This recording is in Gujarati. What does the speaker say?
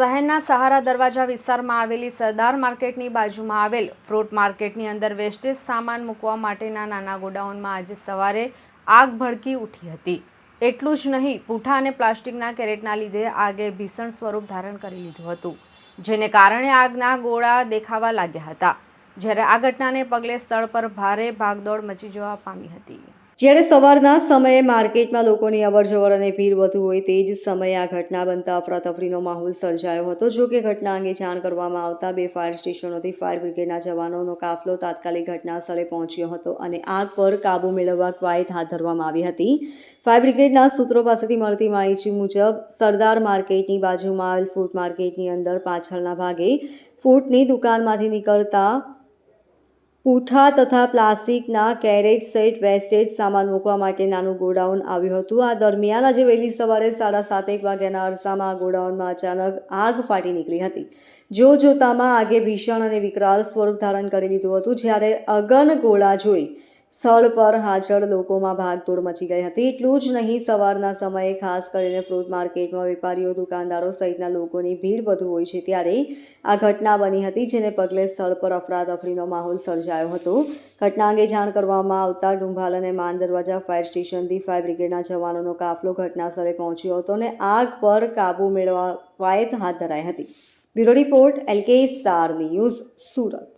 શહેરના સહારા દરવાજા વિસ્તારમાં આવેલી સરદાર માર્કેટની બાજુમાં આવેલ ફ્રૂટ માર્કેટની અંદર વેસ્ટેજ સામાન મૂકવા માટેના નાના ગોડાઉનમાં આજે સવારે આગ ભડકી ઉઠી હતી. એટલું જ નહીં, પૂઠા અને પ્લાસ્ટિકના કેરેટના લીધે આગે ભીષણ સ્વરૂપ ધારણ કરી લીધું હતું, જેને કારણે આગના ગોળા દેખાવા લાગ્યા હતા, જ્યારે આ ઘટનાને પગલે સ્થળ પર ભારે ભાગદોડ મચી જવા પામી હતી. જ્યારે સવારના સમયે માર્કેટમાં લોકોની અવરજવર અને ભીડ વધુ હોય તે જ સમયે આ ઘટના બનતા અફરાતફરીનો માહોલ સર્જાયો હતો. જો કે ઘટના અંગે જાણ કરવામાં આવતા બે ફાયર સ્ટેશનોથી ફાયર બ્રિગેડના જવાનોનો કાફલો તાત્કાલિક ઘટના સ્થળે પહોંચ્યો હતો અને આગ પર કાબૂ મેળવવા કવાયત હાથ ધરવામાં આવી હતી. ફાયર બ્રિગેડના સૂત્રો પાસેથી મળતી માહિતી મુજબ, સરદાર માર્કેટની બાજુમાં આવેલ ફૂડ માર્કેટની અંદર પાછળના ભાગે ફૂડની દુકાનમાંથી નીકળતા પૂઠા તથા પ્લાસ્ટિકના કેરેટ સેટ, વેસ્ટેજ સામાન મૂકવા માટે નાનું ગોડાઉન આવ્યું હતું. આ દરમિયાન આજે વહેલી સવારે સાડા સાતેક વાગ્યાના અરસામાં આ ગોડાઉનમાં અચાનક આગ ફાટી નીકળી હતી. જો જોતામાં આગે ભીષણ અને વિકરાળ સ્વરૂપ ધારણ કરી લીધું હતું. જ્યારે અગન ગોળા જોઈ સ્થળ પર હાજર લોકોમાં ભાગદોડ મચી ગઈ હતી. એટલું જ નહીં, સવારના સમયે ખાસ કરીને ફ્રૂટ માર્કેટમાં વેપારીઓ, દુકાનદારો સહિતના લોકોની ભીડ વધુ હોય છે ત્યારે આ ઘટના બની હતી, જેને પગલે સ્થળ પર અફરાતફરીનો માહોલ સર્જાયો હતો. ઘટના અંગે જાણ કરવામાં આવતા ડુંભાલ અને માન દરવાજા, ફાયર સ્ટેશનથી ફાયર બ્રિગેડના જવાનોનો કાફલો ઘટના સ્થળે પહોંચ્યો હતો અને આગ પર કાબૂ મેળવવા કવાયત હાથ ધરાઈ હતી. Bureau report LK star news, Surat.